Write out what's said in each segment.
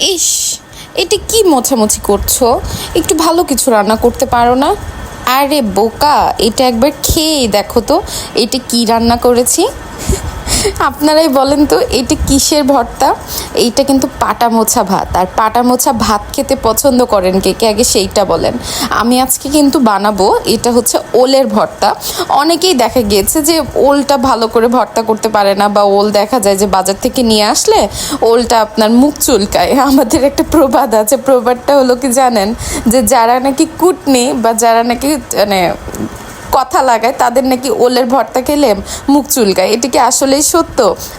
ইস, এটা কি মোছামুছি করছ? একটু ভালো কিছু রান্না করতে পারো না? আরে বোকা, এটা একবার খেয়ে দেখো তো, এটা কি রান্না করেছি? আপনারাই বলেন তো, এটা কিসের ভর্তা? এইটা কিন্তু পাটা মোছা ভাত। আর পাটা মোছা ভাত খেতে পছন্দ করেন কে কে? আগে সেইটা বলেন। আমি আজকে কিন্তু বানাবো, এটা হচ্ছে ওলের ভর্তা। অনেকেই দেখা গিয়েছে যে ওলটা ভালো করে ভর্তা করতে পারে না, বা ওল দেখা যায় যে বাজার থেকে নিয়ে আসলে ওলটা আপনার মুখ চুলকায়। আমাদের একটা প্রবাদ আছে, প্রবাদটা হলো কি জানেন? যে যারা নাকি কুটনি বা যারা নাকি মানে কথা লাগায়, তাদের নাকি ওলের ভর্তা খেলে মুখ চুলকায়। এটা কি আসলেই সত্য?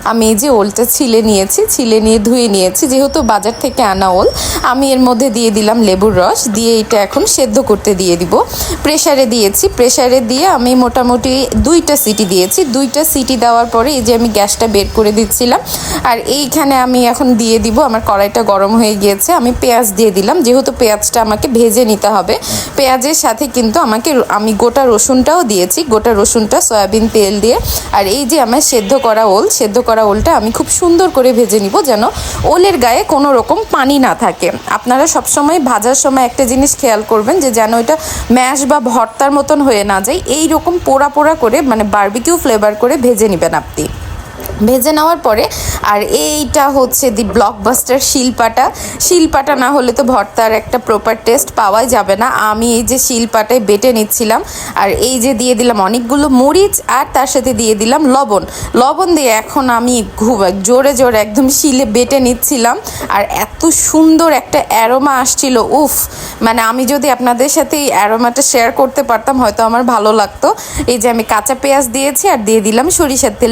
আমি এই যে ওলটা ছিলে নিয়েছি, ছিলে নিয়ে ধুয়ে নিয়েছি, যেহেতু বাজার থেকে আনা ওল, আমি এর মধ্যে দিয়ে দিলাম লেবুর রস, দিয়ে এটা এখন সেদ্ধ করতে দিয়ে দিব। প্রেশারে দিয়েছি প্রেশারে দিয়ে আমি মোটামুটি দুইটা সিটি দিয়েছি। দুইটা সিটি দেওয়ার পরে এই যে আমি গ্যাসটা বের করে দিচ্ছিলাম, আর এইখানে আমি এখন দিয়ে দিব, আমার কড়াইটা গরম হয়ে গিয়েছে, আমি পেঁয়াজ দিয়ে দিলাম। যেহেতু পেঁয়াজটা আমাকে ভেজে নিতে হবে, পেঁয়াজের সাথে কিন্তু আমাকে আমি গোটা রসুনটাও দিয়েছি, গোটা রসুনটা, সয়াবিন তেল দিয়ে। আর এই যে আমার সেদ্ধ করা ওল, সেদ্ধ করা ওলটা আমি খুব সুন্দর করে ভেজে নিব যেন ওলের গায়ে কোনো রকম পানি না থাকে। আপনারা সবসময় ভাজার সময় একটা জিনিস খেয়াল করবেন যে যেন এটা ম্যাশ বা ভর্তার মতন হয়ে না যায়। এই রকম পোড়া পোড়া করে মানে বার্বিকিউ ফ্লেভার করে ভেজে নেবেন আপনি। ভেজে নেওয়ার পরে, আর এইটা হচ্ছে দি ব্লকবাস্টার শিলপাটা। শিলপাটা না হলে তো ভর্তার একটা প্রপার টেস্ট পাওয়াই যাবে না। আমি এই যে শিলপাটায় বেটে নিচ্ছিলাম, আর এই যে দিয়ে দিলাম অনেকগুলো মরিচ, আর তার সাথে দিয়ে দিলাম লবণ। লবণ দিয়ে এখন আমি খুব জোরে জোরে একদম শিলে বেটে নিচ্ছিলাম, আর এত সুন্দর একটা অ্যারোমা আসছিল, উফ! মানে আমি যদি আপনাদের সাথে এই অ্যারোমাটা শেয়ার করতে পারতাম, হয়তো আমার ভালো লাগতো। এই যে আমি কাঁচা পেঁয়াজ দিয়েছি, আর দিয়ে দিলাম সরিষার তেল।